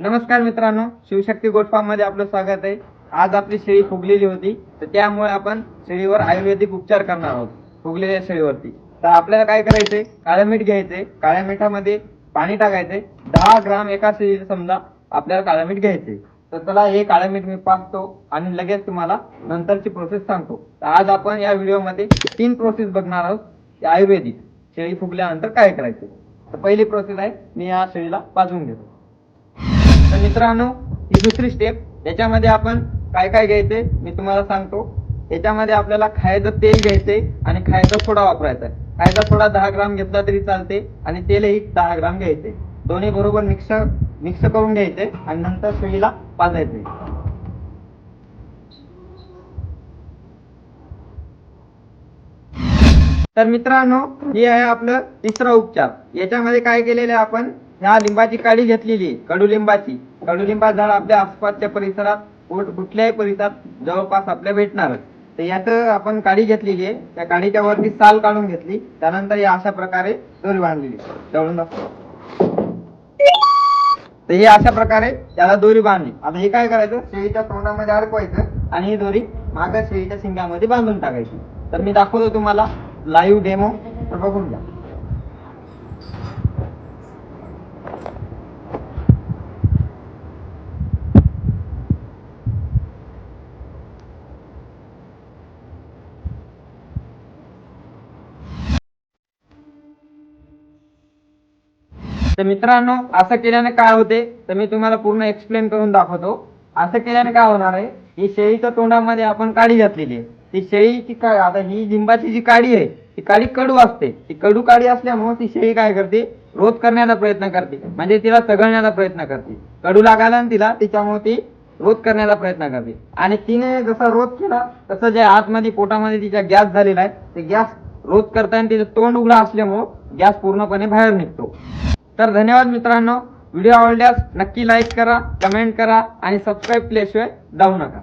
नमस्कार मित्रांनो शिवशक्ती गोट आपलं स्वागत आहे. आज आपली शेळी फुगलेली होती तर त्यामुळे आपण शेळीवर आयुर्वेदिक उपचार करणार आहोत फुगलेल्या शेळीवरती. तर आपल्याला काय करायचंय? काळ्या मीठ घ्यायचंय. काळ्या मिठामध्ये पाणी टाकायचंय. दहा ग्राम एका शेळीला समजा आपल्याला काळ्या मीठ घ्यायचंय. तर त्याला हे काळ्या मीठ मी पाकतो आणि लगेच तुम्हाला नंतरची प्रोसेस सांगतो. तर आज आपण या व्हिडिओमध्ये तीन प्रोसेस बघणार आहोत आयुर्वेदिक. शेळी फुगल्यानंतर काय करायचं? तर पहिली प्रोसेस आहे मी या शेळीला पाजवून घेतो. मित्रांनो ही दुसरी स्टेप याच्यामध्ये आपण काय काय घ्यायचंय? मी तुम्हाला सांगतो. याच्यामध्ये आपल्याला खायचं तेल घ्यायचंय आणि खायचा सोडा वापरायचा खायचा सोडा दहा ग्राम घेतला तरी चालते आणि तेलही दहा ग्राम घ्यायचे दोन्ही बरोबर मिक्स मिक्स करून घ्यायचे आणि नंतर सुईला पाजायचे तर मित्रांनो हे आहे आपलं तिसरा उपचार. याच्यामध्ये काय केलेलं आहे आपण? ह्या लिंबाची काडी घेतलेली कडुलिंबाची. कडुलिंबा झाड आपल्या आसपासच्या परिसरात कुठल्याही परिसरात जवळपास आपल्या भेटणार तर यात आपण काडी घेतलेली आहे. त्या काडीच्या वरती साल काढून घेतली. त्यानंतर या अशा प्रकारे दोरी बांधलेली जवळून तर हे अशा प्रकारे त्याला दोरी बांधली. आता हे काय करायचं? शेळीच्या तोंडामध्ये अडकवायचं आणि ही दोरी माग शेळीच्या शिंगामध्ये बांधून टाकायची. तर मी दाखवतो तुम्हाला लाईव्ह डेमो तर बघून घ्या. तर मित्रांनो असं केल्याने काय होते? तर मी तुम्हाला पूर्ण एक्सप्लेन करून दाखवतो. असं केल्याने काय होणार आहे? ही शेळीच्या तोंडामध्ये आपण काडी घातलेली आहे. ती शेळीची काय आता ही लिंबाची जी काडी आहे ती काडी कडू असते. ती कडू काडी असल्यामुळे ती शेळी काय करते? रोध करण्याचा प्रयत्न करते. म्हणजे तिला चघळण्याचा प्रयत्न करते. कडू लागायला तिला तिच्यामुळे ती रोध करण्याचा प्रयत्न करते. आणि तिने जसा रोध केला तसं जे आतमध्ये पोटामध्ये तिच्या गॅस झालेला आहे ते गॅस रोध करताना तिचं तोंड उघडा असल्यामुळं गॅस पूर्णपणे बाहेर निघतो. तर धन्यवाद मित्रांनो. व्हिडिओ आवडल्यास नक्की लाईक करा कमेंट करा आणि सबस्क्राईब केल्याशिवाय जाऊ नका.